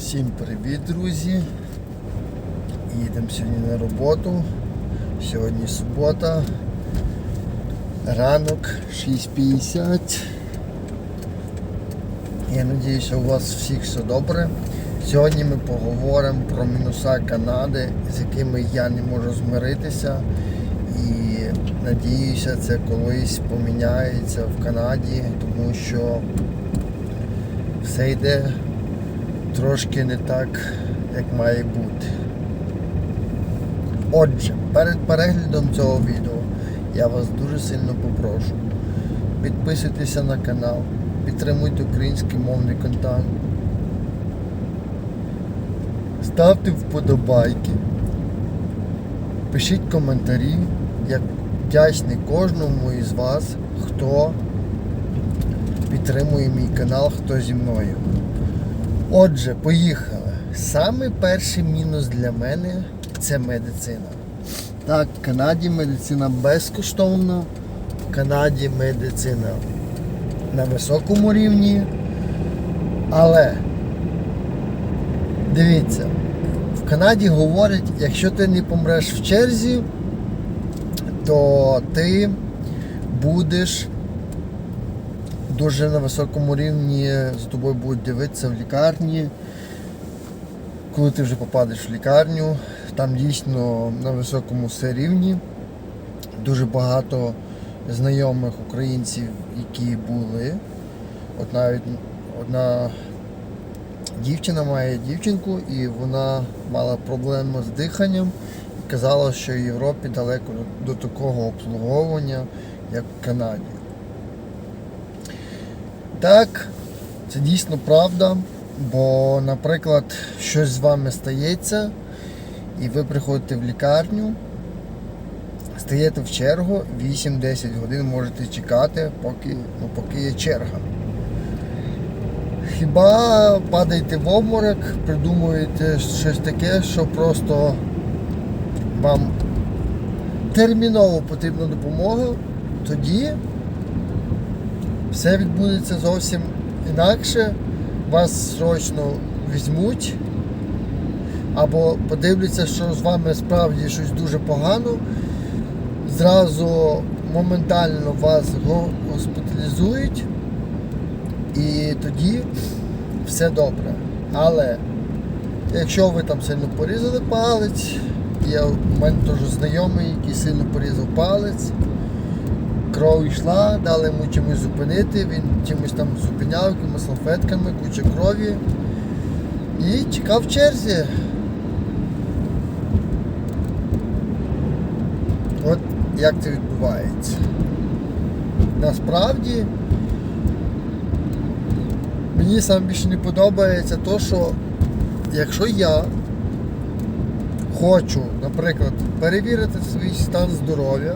Всім привіт, друзі! Їдемо сьогодні на роботу. Сьогодні субота. Ранок 6.50. Я сподіваюся, у вас всіх все добре. Сьогодні ми поговоримо про мінуса Канади, з якими я не можу змиритися. І надіюся, це колись поміняється в Канаді, тому що все йде трошки не так, як має бути. Отже, перед переглядом цього відео я вас дуже сильно попрошу. Підписуйтеся на канал, підтримуйте український мовний контент. Ставте вподобайки, пишіть коментарі. Я вдячний кожному із вас, хто підтримує мій канал, хто зі мною. Отже, поїхали. Саме перший мінус для мене це медицина. Так, в Канаді медицина безкоштовна, в Канаді медицина на високому рівні. Але дивіться, в Канаді говорять, якщо ти не помреш в черзі, то ти будеш дуже на високому рівні з тобою будуть дивитися в лікарні. Коли ти вже попадеш в лікарню, там дійсно на високому все рівні. Дуже багато знайомих українців, які були. От навіть одна дівчина має дівчинку і вона мала проблеми з диханням і казала, що в Європі далеко до такого обслуговування, як в Канаді. Так, це дійсно правда. Бо, наприклад, щось з вами стається, і ви приходите в лікарню, стаєте в чергу, 8-10 годин можете чекати, поки, ну, поки є черга. Хіба падаєте в обморок, придумуєте щось таке, що просто вам терміново потрібна допомога, тоді все відбудеться зовсім інакше. Вас срочно візьмуть, або подивляться, що з вами справді щось дуже погано. Зразу моментально вас госпіталізують, і тоді все добре. Але якщо ви там сильно порізали палець, я у мене теж знайомий, який сильно порізав палець, кров йшла, дали йому чимось зупинити, він чимось там зупиняв, якимись салфетками, куча крові. І чекав в черзі. От як це відбувається. Насправді мені саме більше не подобається то, що якщо я хочу, наприклад, перевірити свій стан здоров'я,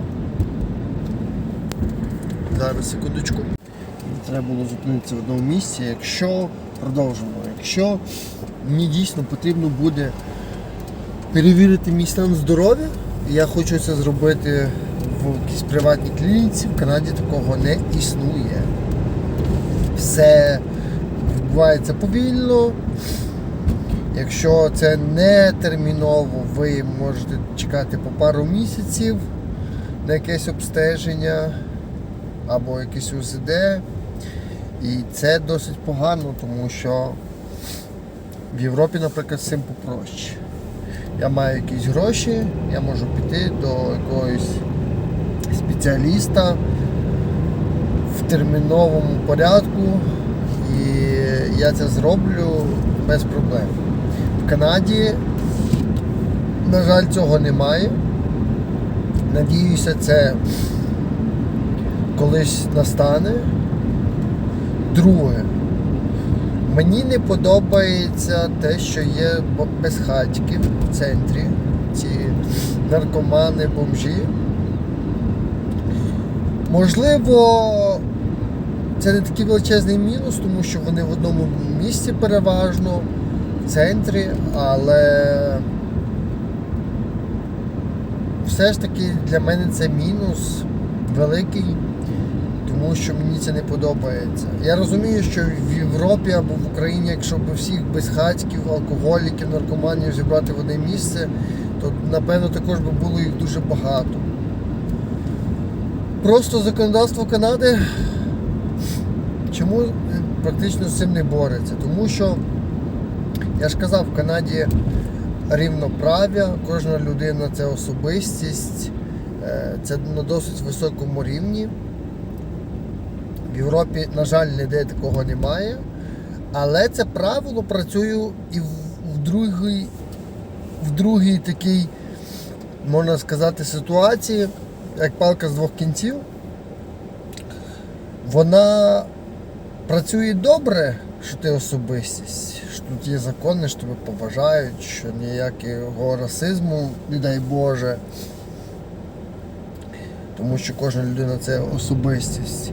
Зараз секундочку. Треба було зупинитися в одному місці. Якщо продовжимо, якщо мені дійсно потрібно буде перевірити мій стан здоров'я, я хочу це зробити в якійсь приватній клініці, в Канаді такого не існує. Все відбувається повільно. Якщо це не терміново, ви можете чекати по пару місяців на якесь обстеження або якесь УЗД. І це досить погано, тому що в Європі, наприклад, з цим попроще. Я маю якісь гроші, я можу піти до якогось спеціаліста в терміновому порядку, і я це зроблю без проблем. В Канаді, на жаль, цього немає. Надіюся, це колись настане. Друге, мені не подобається те, що є безхатьки в центрі, ці наркомани, бомжі. Можливо, це не такий величезний мінус, тому що вони в одному місці переважно, в центрі, але все ж таки для мене це мінус великий, тому що мені це не подобається. Я розумію, що в Європі або в Україні, якщо б всіх безхатьків, алкоголіків, наркоманів зібрати в одне місце, то напевно також би було їх дуже багато. Просто законодавство Канади чому е, практично з цим не бореться? Тому що, я ж казав, в Канаді рівноправ'я, кожна людина це особистість, е, це на досить високому рівні. В Європі, на жаль, ніде такого немає. Але це правило працює і в, другій, в другій такій, можна сказати, ситуації, як палка з двох кінців. Вона працює добре, що ти особистість, що тут є закони, що тебе поважають, що ніякого расизму, не дай Боже. Тому що кожна людина це особистість.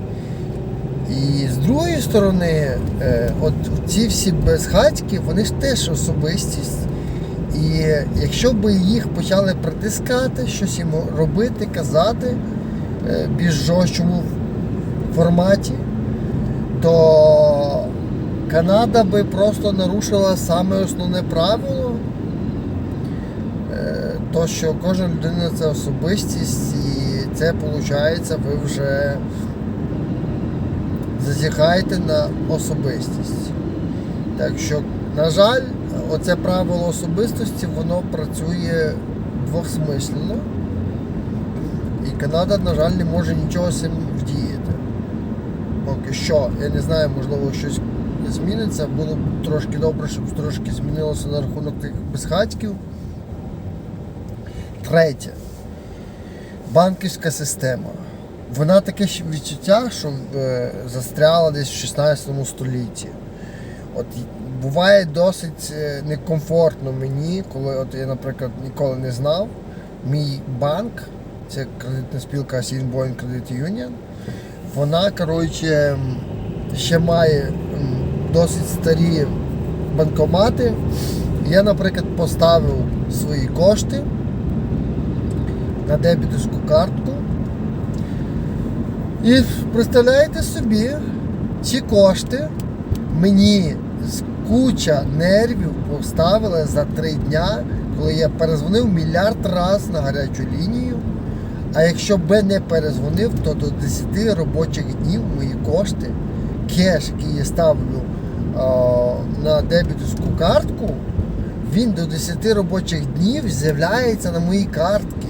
І з другої сторони, е, от ці всі безхатьки, вони ж теж особистість. І якщо би їх почали притискати, щось їм робити, казати е, більш жорсткому форматі, то Канада би просто нарушила саме основне правило, е, то що кожна людина це особистість, і це виходить, ви вже зазіхаєте на особистість. Так що, на жаль, оце правило особистості, воно працює двохсмислено. І Канада, на жаль, не може нічого цим вдіяти. Поки що, я не знаю, можливо, щось зміниться. Було б трошки добре, щоб трошки змінилося на рахунок тих безхатьків. Третє. Банківська система. Вона таке відчуття, що е, застряла десь в 16 столітті. От буває досить е, некомфортно мені, коли от я, наприклад, ніколи не знав. Мій банк, це кредитна спілка Sінбоїн Credit Union, вона, коротше, ще має досить старі банкомати. Я, наприклад, поставив свої кошти на дебітовську картку. І представляєте собі, ці кошти мені з куча нервів поставили за три дня, коли я перезвонив мільярд раз на гарячу лінію. А якщо би не перезвонив, то до 10 робочих днів мої кошти, кеш, який я ставлю а, на дебітовську картку, він до 10 робочих днів з'являється на моїй картці.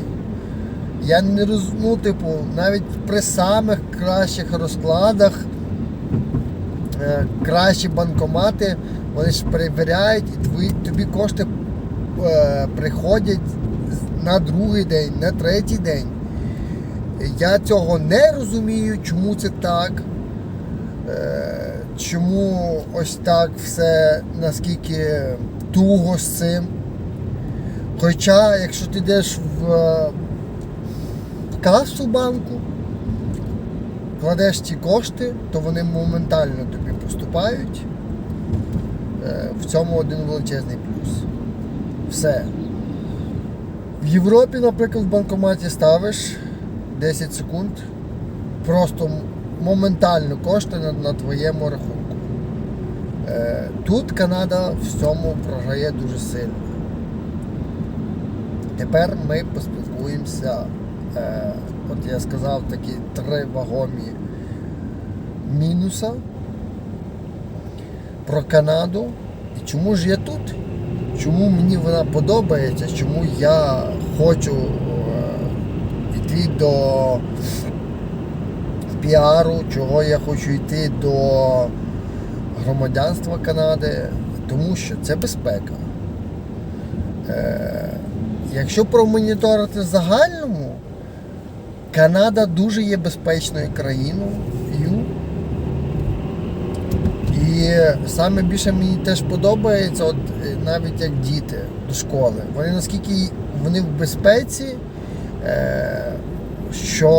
Я не роз... ну, типу, навіть при самих кращих розкладах е, кращі банкомати, вони ж перевіряють, і твої, тобі кошти е, приходять на другий день, на третій день. Я цього не розумію, чому це так. Е, чому ось так все наскільки туго з цим. Хоча, якщо ти йдеш в касу банку, кладеш ці кошти, то вони моментально тобі поступають. Е, В цьому один величезний плюс. Все. В Європі, наприклад, в банкоматі ставиш 10 секунд, просто моментально кошти на, на твоєму рахунку. Е, Тут Канада в цьому програє дуже сильно. Тепер ми поспілкуємося. Е, от я сказав такі три вагомі мінуса про Канаду. І чому ж я тут? Чому мені вона подобається, чому я хочу е, йти до піару, чого я хочу йти до громадянства Канади, тому що це безпека. Е, якщо промоніторити загальному, Канада дуже є безпечною країною. І саме більше мені теж подобається, от е, навіть як діти до школи. Вони наскільки вони в безпеці, е, що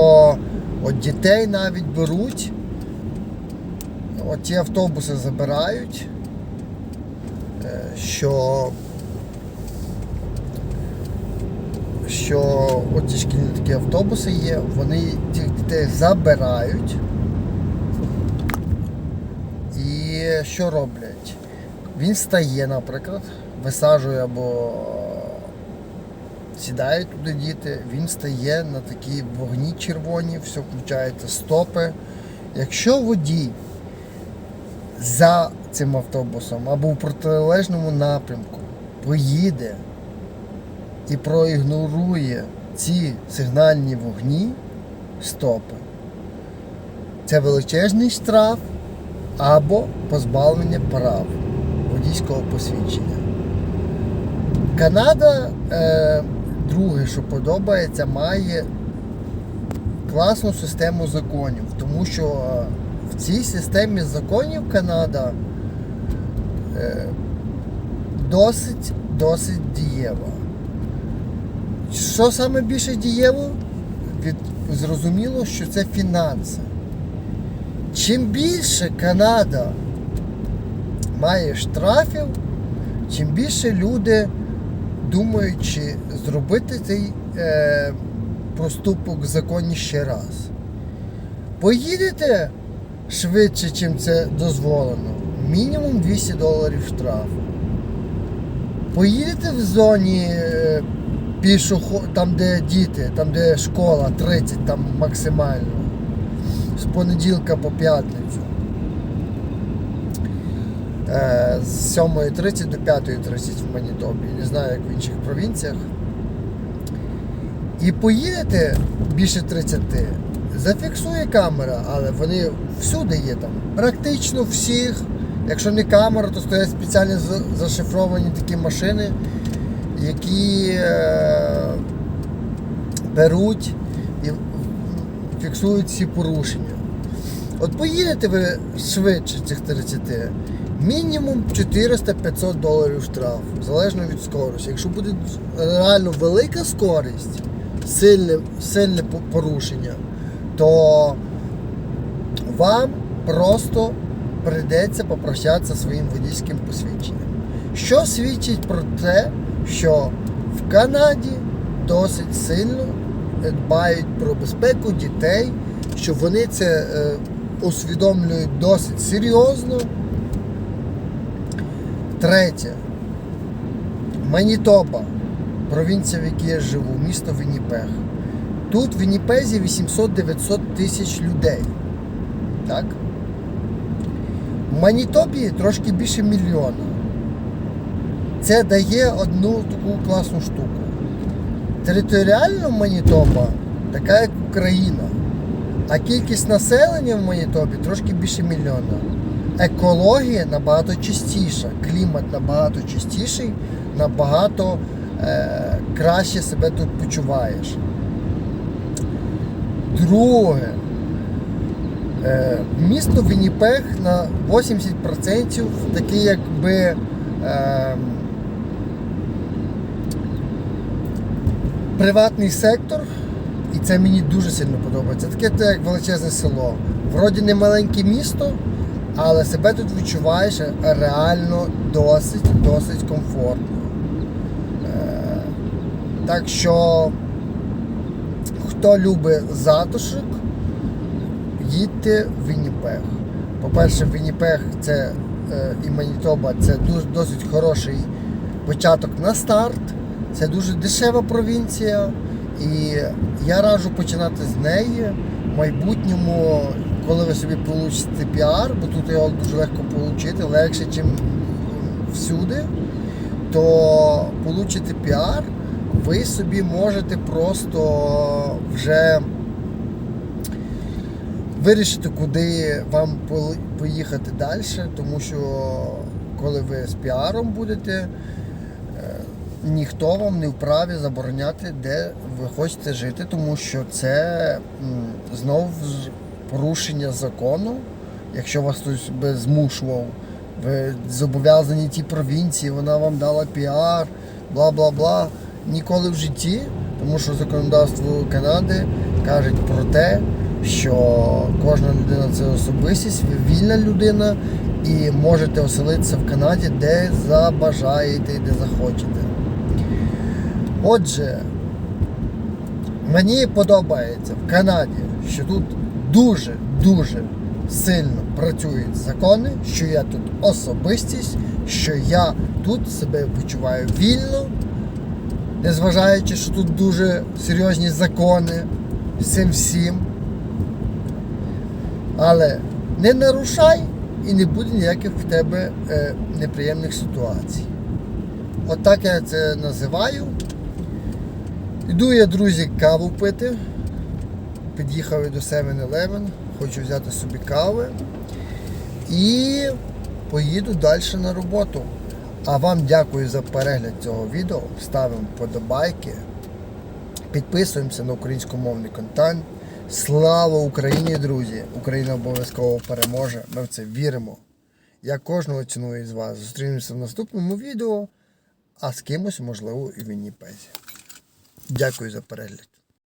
от дітей навіть беруть, от ті автобуси забирають, е, що що оці шкільні такі автобуси є, вони цих дітей забирають. І що роблять? Він стає, наприклад, висаджує або сідають туди діти, він стає на такі вогні червоні, все включається стопи. Якщо водій за цим автобусом або в протилежному напрямку поїде і проігнорує ці сигнальні вогні, стопи, це величезний штраф або позбавлення прав водійського посвідчення. Канада, е, друге, що подобається, має класну систему законів, тому що е, в цій системі законів Канада е, досить, досить дієва. Що саме більше дієво? Від, зрозуміло, що це фінанси. Чим більше Канада має штрафів, чим більше люди думають, зробити цей е, проступок в законі ще раз. Поїдете швидше, чим це дозволено. Мінімум 200 доларів штрафу. Поїдете в зоні е, пішохо, там, де діти, там, де школа 30, там максимально. З понеділка по п'ятницю. Е, З 7.30 до 5.30 в Манітобі. Не знаю, як в інших провінціях. І поїдете більше 30, зафіксує камера, але вони всюди є там. Практично всіх. Якщо не камера, то стоять спеціально зашифровані такі машини, які е, беруть і фіксують всі порушення. От поїдете ви швидше цих 30, мінімум 400-500 доларів штраф, залежно від скорості. Якщо буде реально велика скорість, сильне, сильне порушення, то вам просто прийдеться попрощатися своїм водійським посвідченням. Що свідчить про те, що в Канаді досить сильно дбають про безпеку дітей, що вони це е, усвідомлюють досить серйозно. Третє. Манітоба, провінція, в якій я живу, місто Вінніпег. Тут в Вінніпезі 800-900 тисяч людей. Так? В Манітобі трошки більше мільйона. Це дає одну таку класну штуку. Територіально Манітоба така як Україна. А кількість населення в Манітобі трошки більше мільйона. Екологія набагато чистіша, клімат набагато чистіший, набагато е, краще себе тут почуваєш. Друге, е, місто Вінніпег на 80% такий якби. Е, приватний сектор, і це мені дуже сильно подобається. Таке як величезне село. Вроді не маленьке місто, але себе тут відчуваєш реально досить, досить комфортно. Е, Так що, хто любить затишок, їдьте в Вінніпег. По-перше, Вінніпег це е, і Манітоба це досить хороший початок на старт. Це дуже дешева провінція, і я раджу починати з неї в майбутньому, коли ви собі получите піар, бо тут його дуже легко отримати, легше, ніж всюди, то получите піар, ви собі можете просто вже вирішити, куди вам поїхати далі, тому що коли ви з піаром будете, ніхто вам не вправі забороняти, де ви хочете жити, тому що це м, знов ж порушення закону. Якщо вас хтось би змушував, ви зобов'язані тій провінції, вона вам дала піар, бла бла бла. Ніколи в житті, тому що законодавство Канади каже про те, що кожна людина це особистість, ви вільна людина і можете оселитися в Канаді, де забажаєте і де захочете. Отже, мені подобається в Канаді, що тут дуже-дуже сильно працюють закони, що я тут особистість, що я тут себе почуваю вільно, незважаючи, що тут дуже серйозні закони цим всім. Але не нарушай і не буде ніяких в тебе е, неприємних ситуацій. Отак я це називаю. Іду я, друзі, каву пити. Під'їхав я до 7-Eleven, хочу взяти собі кави. І поїду далі на роботу. А вам дякую за перегляд цього відео. Ставимо вподобайки. Підписуємося на українськомовний контент. Слава Україні, друзі! Україна обов'язково переможе. Ми в це віримо. Я кожного ціную з вас. Зустрінемося в наступному відео, а з кимось, можливо, і в Вінніпезі. Дякую за перегляд.